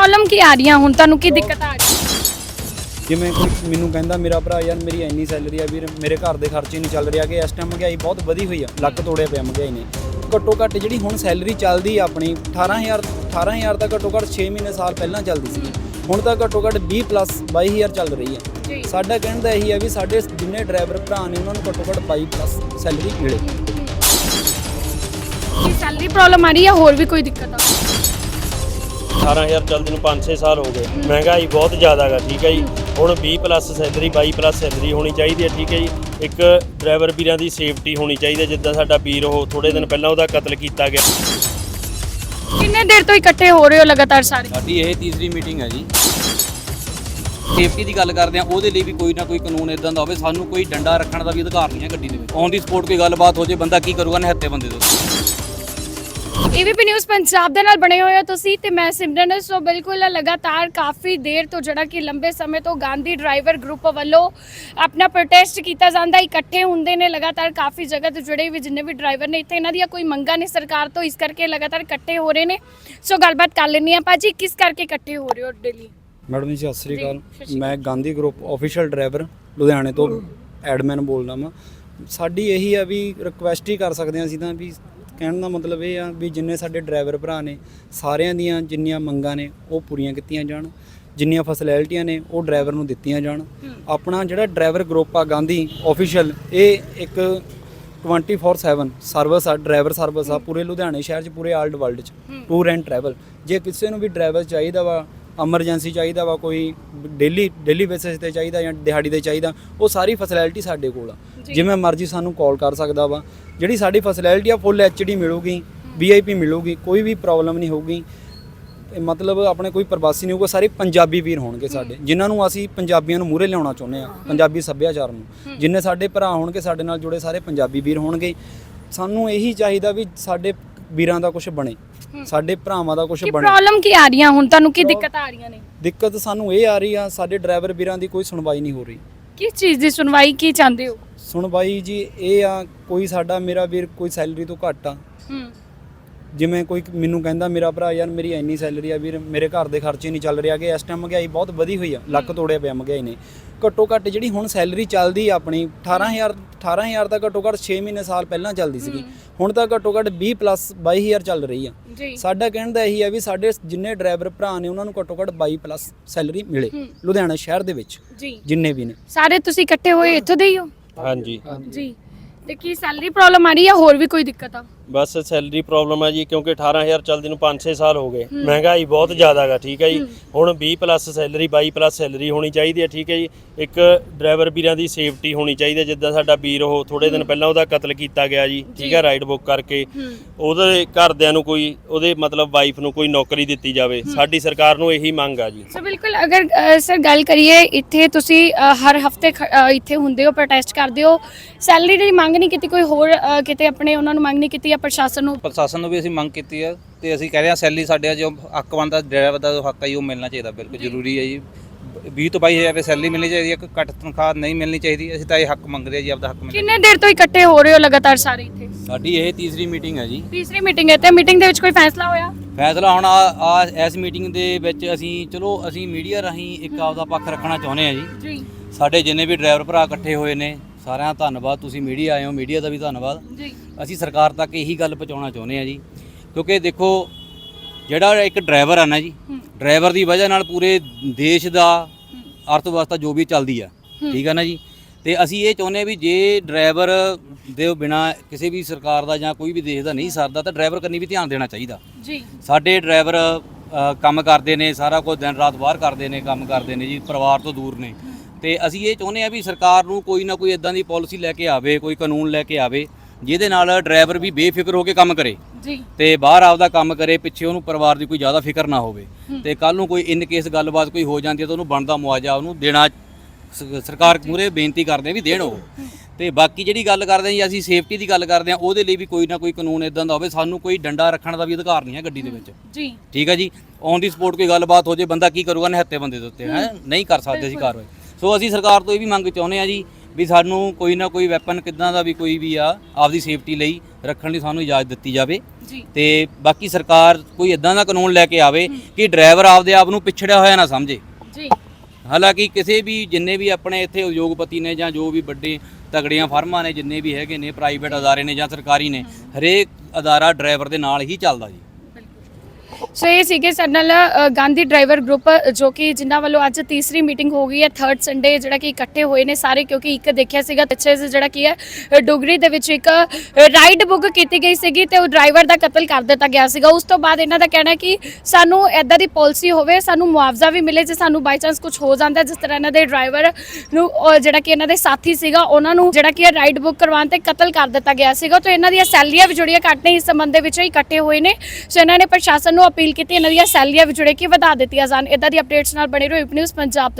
Problem ਕੀ ਆ ਰਹੀਆਂ? ਹੁਣ ਤੁਹਾਨੂੰ ਕੀ ਦਿੱਕਤ ਆ ਰਹੀ? ਹੈ ਜਿਵੇਂ ਕੋਈ ਮੈਨੂੰ ਕਹਿੰਦਾ ਮੇਰਾ ਭਰਾ ਯਾਰ ਮੇਰੀ ਇੰਨੀ ਸੈਲਰੀ ਆ ਵੀਰ ਮੇਰੇ ਘਰ ਦੇ ਖਰਚੇ ਨਹੀਂ ਚੱਲ ਰਿਹਾ ਕਿ ਇਸ ਟਾਈਮ ਮਹਿੰਗਾਈ ਬਹੁਤ ਵਧੀ ਹੋਈ ਆ ਲੱਕ ਤੋੜਿਆ ਪਿਆ ਮਹਿੰਗਾਈ ਨੇ। ਘੱਟੋ ਘੱਟ ਜਿਹੜੀ ਹੁਣ ਸੈਲਰੀ ਚੱਲਦੀ ਆ ਆਪਣੀ 18000 18000 ਤਾਂ ਘੱਟੋ ਘੱਟ 6 ਮਹੀਨੇ ਸਾਲ ਪਹਿਲਾਂ ਚੱਲਦੀ ਸੀ। ਹੁਣ ਤਾਂ ਘੱਟੋ ਘੱਟ 20 ਪਲੱਸ 22000 ਚੱਲ ਰਹੀ ਆ। ਜੀ। ਸਾਡਾ ਕਹਿਣ ਦਾ ਇਹੀ ਆ ਵੀ ਸਾਡੇ ਜਿੰਨੇ ਡਰਾਈਵਰ ਭਰਾ ਨੇ ਉਹਨਾਂ ਨੂੰ ਘੱਟੋ ਘੱਟ 22 ਪਲੱਸ ਸੈਲਰੀ ਮਿਲੇ। ਕੀ ਸੈਲਰੀ ਪ੍ਰੋਬਲਮ ਆ ਰਹੀ ਹੈ ਹੋਰ ਵੀ ਕੋਈ ਦਿੱਕਤ ਆ? 18000 ਚੱਲਦੇ ਨੂੰ 5-6 ਸਾਲ ਹੋ ਗਏ। ਮਹਿੰਗਾਈ ਬਹੁਤ ਜ਼ਿਆਦਾ ਗਾ ਠੀਕ ਹੈ ਜੀ? ਹੁਣ 20 ਪਲੱਸ ਸੈਲਰੀ 22 ਪਲੱਸ ਸੈਲਰੀ ਹੋਣੀ ਚਾਹੀਦੀ ਹੈ ਠੀਕ ਹੈ ਜੀ? ਇੱਕ ਡਰਾਈਵਰ ਵੀਰਾਂ ਦੀ ਸੇਫਟੀ ਹੋਣੀ ਚਾਹੀਦੀ ਹੈ ਜਿੱਦਾਂ ਸਾਡਾ ਵੀਰ ਉਹ ਥੋੜੇ ਦਿਨ ਪਹਿਲਾਂ ਉਹਦਾ ਕਤਲ ਕੀਤਾ ਗਿਆ। ਕਿੰਨੇ ਦੇਰ ਤੋਂ ਇਕੱਠੇ ਹੋ ਰਹੇ ਹੋ ਲਗਾਤਾਰ ਸਾਰੇ? ਸਾਡੀ ਇਹ ਤੀਸਰੀ ਮੀਟਿੰਗ ਹੈ ਜੀ। ਸੇਫਟੀ ਦੀ ਗੱਲ ਕਰਦੇ ਆ ਉਹਦੇ ਲਈ ਵੀ ਕੋਈ ਨਾ ਕੋਈ ਕਾਨੂੰਨ ਇਦਾਂ ਦਾ ਹੋਵੇ ਸਾਨੂੰ ਕੋਈ ਡੰਡਾ ਰੱਖਣ ਦਾ ਵੀ ਅਧਿਕਾਰ ਨਹੀਂ ਹੈ ਗੱਡੀ ਦੇ ਵਿੱਚ। ਔਨ ਦੀ ਸਪੋਰਟ ਕੋਈ ਗੱਲਬਾਤ ਹੋ ਜੇ ਬੰਦਾ ਕੀ ਕਰੂਗਾ ਨਿਹੱਤੇ ਬੰਦੇ ਤੋਂ। ਏਵੀਪੀ ਨਿਊਜ਼ ਪੰਜਾਬ ਦੇ ਨਾਲ ਬਣੇ ਹੋਏ ਹੋ ਤੁਸੀਂ ਤੇ ਮੈਂ ਸਿਮਰਨ ਸੋ ਬਿਲਕੁਲ ਲਗਾਤਾਰ ਕਾਫੀ ਦੇਰ ਤੋਂ ਜਿਹੜਾ ਕਿ ਲੰਬੇ ਸਮੇਂ ਤੋਂ ਗਾਂਧੀ ਡਰਾਈਵਰ ਗਰੁੱਪ ਵੱਲੋਂ ਆਪਣਾ ਪ੍ਰੋਟੈਸਟ ਕੀਤਾ ਜਾਂਦਾ ਇਕੱਠੇ ਹੁੰਦੇ ਨੇ ਲਗਾਤਾਰ ਕਾਫੀ ਜਗ੍ਹਾ ਤੋਂ ਜੁੜੇ ਵੀ ਜਿੰਨੇ ਵੀ ਡਰਾਈਵਰ ਨੇ ਇੱਥੇ ਇਹਨਾਂ ਦੀਆਂ ਕੋਈ ਮੰਗਾਂ ਨੇ ਸਰਕਾਰ ਤੋਂ ਇਸ ਕਰਕੇ ਲਗਾਤਾਰ ਇਕੱਠੇ ਹੋ ਰਹੇ ਨੇ। ਸੋ ਗੱਲਬਾਤ ਕਰ ਲੈਂਦੇ ਆ ਭਾਜੀ ਕਿਸ ਕਰਕੇ ਇਕੱਠੇ ਹੋ ਰਹੇ ਹੋ ਦਿੱਲੀ ਮੈਡਮ ਜੀ ਸਤਿ ਸ੍ਰੀ ਅਕਾਲ। ਮੈਂ ਗਾਂਧੀ ਗਰੁੱਪ ਆਫੀਸ਼ੀਅਲ ਡਰਾਈਵਰ ਲੁਧਿਆਣੇ ਤੋਂ ਐਡਮਿਨ ਬੋਲਦਾ ਮੈਂ ਸਾਡੀ ਇਹੀ ਆ ਵੀ ਰਿਕੁਐਸਟ ਹੀ ਕਰ ਸਕਦੇ ਹਾਂ ਅਸੀਂ ਤਾਂ ਵੀ ਕਹਿਣ ਦਾ ਮਤਲਬ ਇਹ ਆ ਵੀ ਜਿੰਨੇ ਸਾਡੇ ਡਰਾਈਵਰ ਭਰਾ ਨੇ ਸਾਰਿਆਂ ਦੀਆਂ ਜਿੰਨੀਆਂ ਮੰਗਾਂ ਨੇ ਉਹ ਪੂਰੀਆਂ ਕੀਤੀਆਂ ਜਾਣ। ਜਿੰਨੀਆਂ ਫੈਸਿਲਿਟੀਆਂ ਨੇ ਉਹ ਡਰਾਈਵਰ ਨੂੰ ਦਿੱਤੀਆਂ ਜਾਣ। ਆਪਣਾ ਜਿਹੜਾ ਡਰਾਈਵਰ ਗਰੁੱਪ ਆ ਗਾਂਧੀ ਆਫੀਸ਼ੀਅਲ ਇਹ ਇੱਕ 24/7 ਸਰਵਿਸ ਆ ਡਰਾਈਵਰ ਸਰਵਿਸ ਆ ਪੂਰੇ ਲੁਧਿਆਣੇ ਸ਼ਹਿਰ 'ਚ ਪੂਰੇ ਆਲਡ ਵਰਲਡ 'ਚ ਟੂਰ ਐਂਡ ਟਰੈਵਲ ਜੇ ਕਿਸੇ ਨੂੰ ਵੀ ਡਰਾਈਵਰ ਚਾਹੀਦਾ ਵਾ ਐਮਰਜੈਂਸੀ ਚਾਹੀਦਾ ਵਾ ਕੋਈ ਡੇਲੀ ਡੇਲੀ ਬੇਸਿਸ ਤੇ ਚਾਹੀਦਾ ਜਾਂ ਦਿਹਾੜੀ ਤੇ ਚਾਹੀਦਾ ਉਹ ਸਾਰੀ ਫੈਸਿਲਿਟੀ ਸਾਡੇ ਕੋਲ ਆ। ਜਿਵੇਂ ਮਰਜ਼ੀ ਸਾਨੂੰ ਕਾਲ ਕਰ ਸਕਦਾ ਵਾ। ਜਿਹੜੀ ਸਾਡੀ ਫੈਸਿਲਿਟੀ ਆ ਫੁੱਲ ਐਚਡੀ ਮਿਲੂਗੀ ਵੀਆਈਪੀ ਮਿਲੂਗੀ ਕੋਈ ਵੀ ਪ੍ਰੋਬਲਮ ਨਹੀਂ ਹੋਊਗੀ। ਇਹ ਮਤਲਬ ਆਪਣੇ ਕੋਈ ਪ੍ਰਵਾਸੀ ਨਹੀਂ ਹੋਊਗਾ ਸਾਰੇ ਪੰਜਾਬੀ ਵੀਰ ਹੋਣਗੇ ਸਾਡੇ। ਜਿਨ੍ਹਾਂ ਨੂੰ ਅਸੀਂ ਪੰਜਾਬੀਆਂ ਨੂੰ ਮੂਹਰੇ ਲਿਆਉਣਾ ਚਾਹੁੰਦੇ ਆ ਪੰਜਾਬੀ ਸੱਭਿਆਚਾਰ ਨੂੰ। ਜਿੰਨੇ ਸਾਡੇ ਭਰਾ ਹੋਣਗੇ ਸਾਡੇ ਨਾਲ ਜੁੜੇ ਸਾਰੇ ਪੰਜਾਬੀ ਵੀਰ ਹੋਣਗੇ। ਸਾਨੂੰ ਇਹੀ ਚਾਹੀਦਾ ਵੀ ਸਾਡੇ ਵੀਰਾਂ ਦਾ ਕੁਝ ਬਣੇ। ਸਾਡੇ ਭਰਾਵਾਂ ਦਾ ਕੁਝ ਕੀ ਬਣੇ ਪ੍ਰੋਬਲਮ ਕੀ ਆ ਰਹੀਆਂ? ਹੁਣ ਤੁਹਾਨੂੰ ਕੀ ਦਿੱਕਤ ਆ ਰਹੀਆਂ ਨੇ? ਦਿੱਕਤ ਸਾਨੂੰ ਇਹ ਆ ਰਹੀ ਆ ਸਾਡੇ ਡਰਾਈਵਰ ਵੀਰਾਂ ਦੀ ਕੋਈ ਸੁਣਵਾਈ ਨਹੀਂ ਹੋ ਰਹੀ। ਕਿਸ ਚੀਜ਼ ਦੀ ਸੁਣਵਾਈ ਕੀ ਚਾਹੁੰਦੇ ਹੋ? ਸੁਣਵਾਈ ਜੀ ਇਹ ਆ ਕੋਈ ਸਾਡਾ ਮੇਰਾ ਵੀਰ ਕੋਈ ਸੈਲਰੀ ਤੋਂ ਘੱਟ ਆ। ਹੂੰ। ਜਿਵੇਂ ਕੋਈ ਮੈਨੂੰ ਕਹਿੰਦਾ ਮੇਰਾ ਭਰਾ ਯਾਰ ਮੇਰੀ ਇੰਨੀ ਸੈਲਰੀ ਆ ਵੀਰ ਮੇਰੇ ਘਰ ਦੇ ਖਰਚੇ ਨਹੀਂ ਚੱਲ ਰਿਹਾ ਕਿ ਇਸ ਟਾਈਮ ਮਹਿੰਗਾਈ ਬਹੁਤ ਵਧੀ ਹੋਈ ਆ ਲੱਕ ਤੋੜਿਆ ਪਿਆ ਮਹਿੰਗਾਈ ਨੇ। ਘੱਟੋ ਘੱਟ ਜਿਹੜੀ ਹੁਣ ਸੈਲਰੀ ਚੱਲਦੀ ਆ ਆਪਣੀ 18000 18000 ਤਾਂ ਘੱਟੋ ਘੱਟ 6 ਮਹੀਨੇ ਸਾਲ ਪਹਿਲਾਂ ਚੱਲਦੀ ਸੀਗੀ। ਹੁਣ ਤਾਂ ਘੱਟੋ ਘੱਟ 20 ਪਲੱਸ 22000 ਚੱਲ ਰਹੀ ਆ। ਸਾਡਾ ਕਹਿਣ ਦਾ ਇਹੀ ਆ ਵੀ ਸਾਡੇ ਜਿੰਨੇ ਡਰਾਈਵਰ ਭਰਾ ਨੇ ਉਹਨਾਂ ਨੂੰ ਘੱਟੋ ਘੱਟ 22 ਪਲੱਸ ਸੈਲਰੀ ਮਿਲੇ ਲੁਧਿਆਣਾ ਸ਼ਹਿਰ ਦੇ ਵਿੱਚ ਜਿੰਨੇ ਵੀ ਨੇ। ਸਾਰੇ ਤੁਸੀਂ ਇਕੱਠੇ ਹੋਏ ਇੱਥੋਂ ਦੇ ਹੀ ਹੋ? ਹਾਂਜੀ। ਜੀ। ਤੇ ਕੀ ਸੈਲਰੀ ਪ੍ਰੋਬਲਮ ਆ ਰਹੀ ਹੈ ਹੋਰ ਵੀ ਕੋਈ ਦਿੱਕਤ ਆ? ਬਸ ਸੈਲਰੀ ਪ੍ਰੋਬਲਮ ਹੈ ਜੀ ਕਿਉਂਕਿ 18000 ਚੱਲਦੇ ਨੂੰ 5-6 ਸਾਲ ਹੋ ਗਏ। ਮਹਿੰਗਾਈ ਬਹੁਤ ਜ਼ਿਆਦਾ ਗਾ ਠੀਕ ਹੈ ਜੀ। ਹੁਣ 20 ਪਲੱਸ ਸੈਲਰੀ 22 ਪਲੱਸ ਸੈਲਰੀ ਹੋਣੀ ਚਾਹੀਦੀ ਹੈ ਠੀਕ ਹੈ ਜੀ। ਇੱਕ ਡਰਾਈਵਰ ਵੀਰਾਂ ਦੀ ਸੇਫਟੀ ਹੋਣੀ ਚਾਹੀਦੀ ਹੈ ਜਿੱਦਾਂ ਸਾਡਾ ਵੀਰ ਉਹ ਥੋੜੇ ਦਿਨ ਪਹਿਲਾਂ ਉਹਦਾ ਕਤਲ ਕੀਤਾ ਗਿਆ ਜੀ ਠੀਕ ਹੈ ਰਾਈਡ ਬੁੱਕ ਕਰਕੇ। ਉਹਦੇ ਘਰਦਿਆਂ ਨੂੰ ਕੋਈ ਉਹਦੇ ਮਤਲਬ ਵਾਈਫ ਨੂੰ ਕੋਈ ਨੌਕਰੀ ਦਿੱਤੀ ਜਾਵੇ। ਸਾਡੀ ਸਰਕਾਰ ਨੂੰ ਇਹੀ ਮੰਗ ਆ ਜੀ। ਸੋ ਬਿਲਕੁਲ ਅਗਰ ਸਰ ਗੱਲ ਕਰੀਏ ਇੱਥੇ ਤੁਸੀਂ ਹਰ ਹਫ਼ਤੇ ਇੱਥੇ ਹੁੰਦੇ ਹੋ ਪ੍ਰੋਟੈਸਟ ਕਰਦੇ ਹੋ। ਸੈਲਰੀ ਦੀ ਮੰਗ ਨਹੀਂ ਕੀਤੀ ਕੋਈ ਹੋਰ ਕਿਤੇ ਆਪਣੇ ਉਹਨਾਂ ਨੂੰ ਮੰਗ ਨਹੀਂ ਕੀਤੀ ਪ੍ਰਸ਼ਾਸਨ ਨੂੰ? ਪ੍ਰਸ਼ਾਸਨ ਨੂੰ ਵੀ ਅਸੀਂ ਮੰਗ ਕੀਤੀ ਹੈ ਤੇ ਅਸੀਂ ਕਹਿ ਰਹੇ ਹਾਂ ਸੈਲਰੀ ਸਾਡੇ ਜੋ ਹੱਕ ਬਣਦਾ ਡਰਾਈਵਰ ਦਾ ਜੋ ਹੱਕ ਹੈ ਜੀ, ਉਹ ਮਿਲਣਾ ਚਾਹੀਦਾ ਬਿਲਕੁਲ ਜ਼ਰੂਰੀ ਹੈ ਜੀ। 20 ਤੋਂ 22000 ਰੁਪਏ ਸੈਲਰੀ ਮਿਲਣੀ ਚਾਹੀਦੀ ਹੈ ਇੱਕ ਘੱਟ ਤਨਖਾਹ ਨਹੀਂ ਮਿਲਣੀ ਚਾਹੀਦੀ ਅਸੀਂ ਤਾਂ ਇਹ ਹੱਕ ਮੰਗਦੇ ਹਾਂ ਜੀ ਆਪਦਾ ਹੱਕ ਮਿਲਣਾ ਕਿੰਨੇ ਦੇਰ ਤੋਂ ਇਕੱਠੇ ਹੋ ਰਹੇ ਹੋ ਲਗਾਤਾਰ ਸਾਰੇ ਇੱਥੇ? ਸਾਡੀ ਇਹ ਤੀਸਰੀ ਮੀਟਿੰਗ ਹੈ ਜੀ। ਤੀਸਰੀ ਮੀਟਿੰਗ ਹੈ ਤੇ ਮੀਟਿੰਗ ਦੇ ਵਿੱਚ ਕੋਈ ਫੈਸਲਾ ਹੋਇਆ? ਫੈਸਲਾ ਹੁਣ ਆ ਆ ਇਸ ਮੀਟਿੰਗ ਦੇ ਵਿੱਚ ਅਸੀਂ ਚਲੋ ਅਸੀਂ ਮੀਡੀਆ ਰਾਹੀਂ ਇੱਕ ਆਪਦਾ ਪੱਖ ਰੱਖਣਾ ਚਾਹੁੰਦੇ ਹਾਂ ਜੀ। ਜੀ। ਸਾਡੇ ਜਿੰਨੇ ਵੀ ਡਰਾਈਵਰ ਭਰਾ ਇਕੱਠੇ ਹੋਏ ਨੇ ਸਾਰਿਆਂ ਦਾ ਧੰਨਵਾਦ ਤੁਸੀਂ ਮੀਡੀਆ ਆਏ ਹੋ ਮੀਡੀਆ ਦਾ ਵੀ ਧੰਨਵਾਦ। ਜੀ। ਅਸੀਂ ਸਰਕਾਰ ਤੱਕ ਇਹੀ ਗੱਲ ਪਹੁੰਚਾਉਣਾ ਚਾਹੁੰਦੇ ਹਾਂ ਜੀ ਕਿਉਂਕਿ ਦੇਖੋ ਜਿਹੜਾ ਇੱਕ ਡਰਾਈਵਰ ਆ ਨਾ ਜੀ ਡਰਾਈਵਰ ਦੀ ਵਜ੍ਹਾ ਨਾਲ ਪੂਰੇ ਦੇਸ਼ ਦਾ ਅਰਥ ਵਿਵਸਥਾ ਜੋ ਵੀ ਚੱਲਦੀ ਆ ਠੀਕ ਆ ਨਾ ਜੀ? ਤੇ ਅਸੀਂ ਇਹ ਚਾਹੁੰਦੇ ਵੀ ਜੇ ਡਰਾਈਵਰ ਦੇ ਬਿਨਾ ਕਿਸੇ ਵੀ ਸਰਕਾਰ ਦਾ ਜਾਂ ਕੋਈ ਵੀ ਦੇਸ਼ ਦਾ ਨਹੀਂ ਸਰਦਾ ਤਾਂ ਡਰਾਈਵਰ ਕੰਨੀ ਵੀ ਧਿਆਨ ਦੇਣਾ ਚਾਹੀਦਾ। ਜੀ। ਸਾਡੇ ਡਰਾਈਵਰ ਕੰਮ ਕਰਦੇ ਨੇ ਸਾਰਾ ਕੁਝ ਦਿਨ ਰਾਤ ਬਾਹਰ ਕਰਦੇ ਨੇ ਕੰਮ ਕਰਦੇ ਨੇ ਜੀ ਪਰਿਵਾਰ ਤੋਂ ਦੂਰ ਨੇ। ਤੇ ਅਸੀਂ ਇਹ ਚਾਹੁੰਦੇ ਆ ਵੀ ਸਰਕਾਰ ਨੂੰ ਕੋਈ ਨਾ ਕੋਈ ਇਦਾਂ ਦੀ ਪਾਲਿਸੀ ਲੈ ਕੇ ਆਵੇ ਕੋਈ ਕਾਨੂੰਨ ਲੈ ਕੇ ਆਵੇ ਜਿਹਦੇ ਨਾਲ ਡਰਾਈਵਰ ਵੀ ਬੇਫਿਕਰ ਹੋ ਕੇ ਕੰਮ ਕਰੇ। ਜੀ। ਤੇ ਬਾਹਰ ਆਪਦਾ ਕੰਮ ਕਰੇ ਪਿੱਛੇ ਉਹਨੂੰ ਪਰਿਵਾਰ ਦੀ ਕੋਈ ਜ਼ਿਆਦਾ ਫਿਕਰ ਨਾ ਹੋਵੇ। ਤੇ ਕੱਲ ਨੂੰ ਕੋਈ ਇਨ ਕੇਸ ਗੱਲਬਾਤ ਕੋਈ ਹੋ ਜਾਂਦੀ ਹੈ ਤਾਂ ਉਹਨੂੰ ਬਣਦਾ ਮੁਆਵਜ਼ਾ ਉਹਨੂੰ ਦੇਣਾ ਸਰਕਾਰ ਮੂਰੇ ਬੇਨਤੀ ਕਰਦੇ ਆ ਵੀ ਦੇਣ ਉਹ। ਤੇ ਬਾਕੀ ਜਿਹੜੀ ਗੱਲ ਕਰਦੇ ਆ ਜੀ ਅਸੀਂ ਸੇਫਟੀ ਦੀ ਗੱਲ ਕਰਦੇ ਆ ਉਹਦੇ ਲਈ ਵੀ ਕੋਈ ਨਾ ਕੋਈ ਕਾਨੂੰਨ ਇਦਾਂ ਦਾ ਹੋਵੇ ਸਾਨੂੰ ਕੋਈ ਡੰਡਾ ਰੱਖਣ ਦਾ ਵੀ ਅਧਿਕਾਰ ਨਹੀਂ ਹੈ ਗੱਡੀ ਦੇ ਵਿੱਚ। ਜੀ। ਠੀਕ ਹੈ ਜੀ? ਔਨ ਦੀ ਸਪੋਰਟ ਕੋਈ ਗੱਲਬਾਤ ਹੋ ਜੇ ਬੰਦਾ ਕੀ ਕਰੂਗਾ ਨਿਹੱਤੇ ਬੰਦੇ ਦੇ ਉੱਤੇ ਹੈ? ਨਹੀਂ ਕਰ ਸਕਦੇ ਅਸੀਂ ਕਾਰਵਾਈ। ਸੋ ਅਸੀਂ ਸਰਕਾਰ ਤੋਂ ਇਹ ਵੀ ਮੰਗ ਚਾਹੁੰਦੇ ਆ ਜੀ ਵੀ ਸਾਨੂੰ ਕੋਈ ਨਾ ਕੋਈ ਵੈਪਨ ਕਿੱਦਾਂ ਦਾ ਵੀ ਕੋਈ ਵੀ ਆ ਆਪਦੀ ਸੇਫਟੀ ਲਈ ਰੱਖਣ ਲਈ ਸਾਨੂੰ ਇਜਾਜ਼ਤ ਦਿੱਤੀ ਜਾਵੇ। ਤੇ ਬਾਕੀ ਸਰਕਾਰ ਕੋਈ ਇਦਾਂ ਦਾ ਕਾਨੂੰਨ ਲੈ ਕੇ ਆਵੇ ਕਿ ਡਰਾਈਵਰ ਆਪਦੇ ਆਪ ਨੂੰ ਪਿਛੜਿਆ ਹੋਇਆ ਨਾ ਸਮਝੇ। ਜੀ। ਹਾਲਾਂਕਿ ਕਿਸੇ ਵੀ ਜਿੰਨੇ ਵੀ ਆਪਣੇ ਇੱਥੇ ਉਦਯੋਗਪਤੀ ਨੇ ਜਾਂ ਜੋ ਵੀ ਵੱਡੇ ਤਗੜੀਆਂ ਫਰਮਾਂ ਨੇ ਜਿੰਨੇ ਵੀ ਹੈਗੇ ਨੇ ਪ੍ਰਾਈਵੇਟ ਅਦਾਰੇ ਨੇ ਜਾਂ ਸਰਕਾਰੀ ਨੇ ਹਰੇਕ ਅਦਾਰਾ ਡਰਾਈਵਰ ਦੇ ਨਾਲ ਹੀ ਚੱਲਦਾ ਜੀ। ਸੋ ਇਹ ਸੀਗੇ ਸਾਡੇ ਨਾਲ ਅ, ਗਾਂਧੀ ਡਰਾਈਵਰ ਗਰੁੱਪ ਜੋ ਕਿ ਜਿਨ੍ਹਾਂ ਵੱਲੋਂ ਅੱਜ ਤੀਸਰੀ ਮੀਟਿੰਗ ਹੋ ਗਈ ਹੈ ਥਰਡ ਸੰਡੇ ਜਿਹੜਾ ਕਿ ਇਕੱਠੇ ਹੋਏ ਨੇ ਸਾਰੇ ਕਿਉਂਕਿ ਇੱਕ ਦੇਖਿਆ ਸੀਗਾ ਪਿੱਛੇ ਜਿਹੇ ਜਿਹੜਾ ਕੀ ਹੈ ਅ, ਡੁਗਰੀ ਦੇ ਵਿੱਚ ਇੱਕ ਰਾਈਡ ਬੁੱਕ ਕੀਤੀ ਗਈ ਸੀਗੀ ਤੇ ਉਹ ਡਰਾਈਵਰ ਦਾ ਕਤਲ ਕਰ ਦਿੱਤਾ ਗਿਆ ਸੀਗਾ। ਉਸ ਤੋਂ ਬਾਅਦ ਇਹਨਾਂ ਦਾ ਕਹਿਣਾ ਹੈ ਕਿ ਸਾਨੂੰ ਐਦਾਂ ਦੀ ਪਾਲਿਸੀ ਹੋਵੇ ਸਾਨੂੰ ਮੁਆਵਜ਼ਾ ਵੀ ਮਿਲੇ ਜੇ ਸਾਨੂੰ ਬਾਈ ਚਾਂਸ ਕੁਝ ਹੋ ਜਾਂਦਾ ਜਿਸ ਤਰ੍ਹਾਂ ਇਹਨਾਂ ਦੇ ਡਰਾਈਵਰ ਨੂੰ ਉਹ ਜਿਹੜਾ ਕਿ ਇਹਨਾਂ ਦੇ ਸਾਥੀ ਸੀਗਾ ਉਹਨਾਂ ਨੂੰ ਜਿਹੜਾ ਕਿ ਰਾਈਡ ਬੁੱਕ ਕਰਵਾਉਣ ਤੇ ਕਤਲ ਕਰ ਦਿੱਤਾ ਗਿਆ ਸੀਗਾ। ਤੇ ਇਹਨਾਂ ਦੀਆਂ ਸੈਲਰੀਆਂ ਵੀ ਜਿਹੜੀਆਂ ਘੱਟ ਨੇ ਇਸ ਸੰਬੰਧ ਦੇ ਵਿੱਚ ਹੀ ਇਕੱਠੇ ਹੋਏ ਨੇ। ਸੋ ਇਹਨਾਂ ਨੇ ਪ੍ਰਸ਼ਾਸਨ ਨੂੰ ਅਪੀਲ ਕੀਤੀ, ਇਹਨਾਂ ਦੀਆਂ ਸੈਲਰੀਆਂ ਵੀ ਜੁੜੇ ਕਿ ਵਧਾ ਦਿੱਤੀਆਂ ਜਾਣ। ਇਦਾਂ ਦੀ ਅਪਡੇਟਸ ਨਾਲ ਬਣੇ ਰਹੋ ਨਿਊਜ਼ ਪੰਜਾਬ ਦੇ